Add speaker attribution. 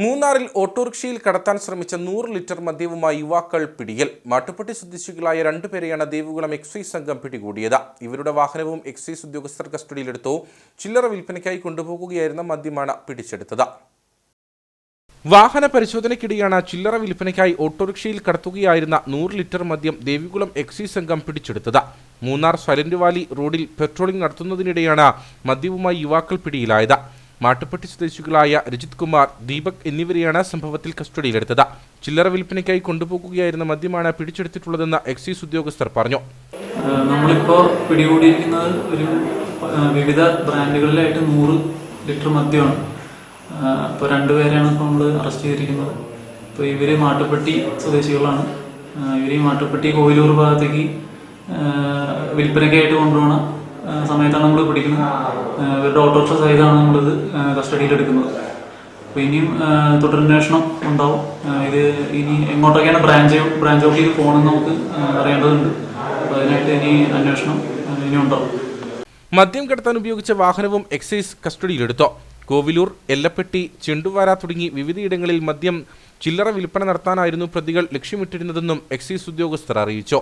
Speaker 1: മൂന്നാറിൽ ഓട്ടോറിക്ഷയിൽ കടത്താൻ ശ്രമിച്ച നൂറ് ലിറ്റർ മദ്യവുമായി യുവാക്കൾ പിടിയിൽ. മാട്ടുപ്പെട്ടി സ്വദേശികളായ രണ്ടുപേരെയാണ് ദേവികുളം എക്സൈസ് സംഘം പിടികൂടിയത്. ഇവരുടെ വാഹനവും എക്സൈസ് ഉദ്യോഗസ്ഥർ കസ്റ്റഡിയിലെടുത്തു. ചില്ലറ വിൽപ്പനയ്ക്കായി കൊണ്ടുപോകുകയായിരുന്ന മദ്യമാണ് പിടിച്ചെടുത്തത്. വാഹന പരിശോധനയ്ക്കിടെയാണ് ചില്ലറ വിൽപ്പനയ്ക്കായി ഓട്ടോറിക്ഷയിൽ കടത്തുകയായിരുന്ന നൂറ് ലിറ്റർ മദ്യം ദേവികുളം എക്സൈസ് സംഘം പിടിച്ചെടുത്തത്. മൂന്നാർ സൈലന്റ് വാലി റോഡിൽ പെട്രോളിംഗ് നടത്തുന്നതിനിടെയാണ് മദ്യവുമായി യുവാക്കൾ പിടിയിലായത്. മാട്ടുപ്പെട്ടി സ്വദേശികളായ രജിത് കുമാർ ദീപക് എന്നിവരെയാണ് സംഭവത്തിൽ കസ്റ്റഡിയിലെടുത്തത്. ചില്ലറ വിൽപ്പനയ്ക്കായി കൊണ്ടുപോകുകയായിരുന്ന മദ്യമാണ് പിടിച്ചെടുത്തിട്ടുള്ളതെന്ന് എക്സൈസ് ഉദ്യോഗസ്ഥർ പറഞ്ഞു.
Speaker 2: നമ്മളിപ്പോൾ പിടികൂടിയിരിക്കുന്നത് ഒരു വിവിധ ബ്രാൻഡുകളിലായിട്ട് നൂറ് ലിറ്റർ മദ്യമാണ്. ഇപ്പോൾ രണ്ടുപേരെയാണ് ഇപ്പോൾ നമ്മൾ അറസ്റ്റ് ചെയ്തിരിക്കുന്നത്. ഇപ്പോൾ ഇവർ മാട്ടുപ്പെട്ടി സ്വദേശികളാണ്. ഇവർ മാട്ടുപ്പെട്ടി കോയിലൂർ ഭാഗത്തേക്ക് വിൽപ്പനയ്ക്കായിട്ട് കൊണ്ടുപോകുന്ന ഏഹ് സമയത്താണ് നമ്മൾ പിടിക്കുന്നത്. ഇവരുടെ ഓട്ടോറിക്ഷ സഹിതമാണ് നമ്മളിത് കസ്റ്റഡിയിലെടുക്കുന്നത് അപ്പോൾ ഇനിയും തുടരന്വേഷണം ഉണ്ടാവും. ഇത് ഇനി എങ്ങോട്ടൊക്കെയാണ് ബ്രാഞ്ച് ബ്രാഞ്ച് ഓഫീസ് പോകണമെന്ന് നമുക്ക് അറിയേണ്ടതുണ്ട്. അപ്പോൾ അതിനായിട്ട് ഇനി അന്വേഷണം ഇനി ഉണ്ടാവും.
Speaker 1: മദ്യം കടത്താൻ ഉപയോഗിച്ച വാഹനവും എക്സൈസ് കസ്റ്റഡിയിലെടുത്തു? കോവിലൂർ എല്ലപ്പെട്ടി ചെണ്ടുവാര തുടങ്ങി വിവിധയിടങ്ങളിൽ മദ്യം ചില്ലറ വിൽപ്പന നടത്താനായിരുന്നു പ്രതികൾ ലക്ഷ്യമിട്ടിരുന്നതെന്നും എക്സൈസ് ഉദ്യോഗസ്ഥർ അറിയിച്ചു.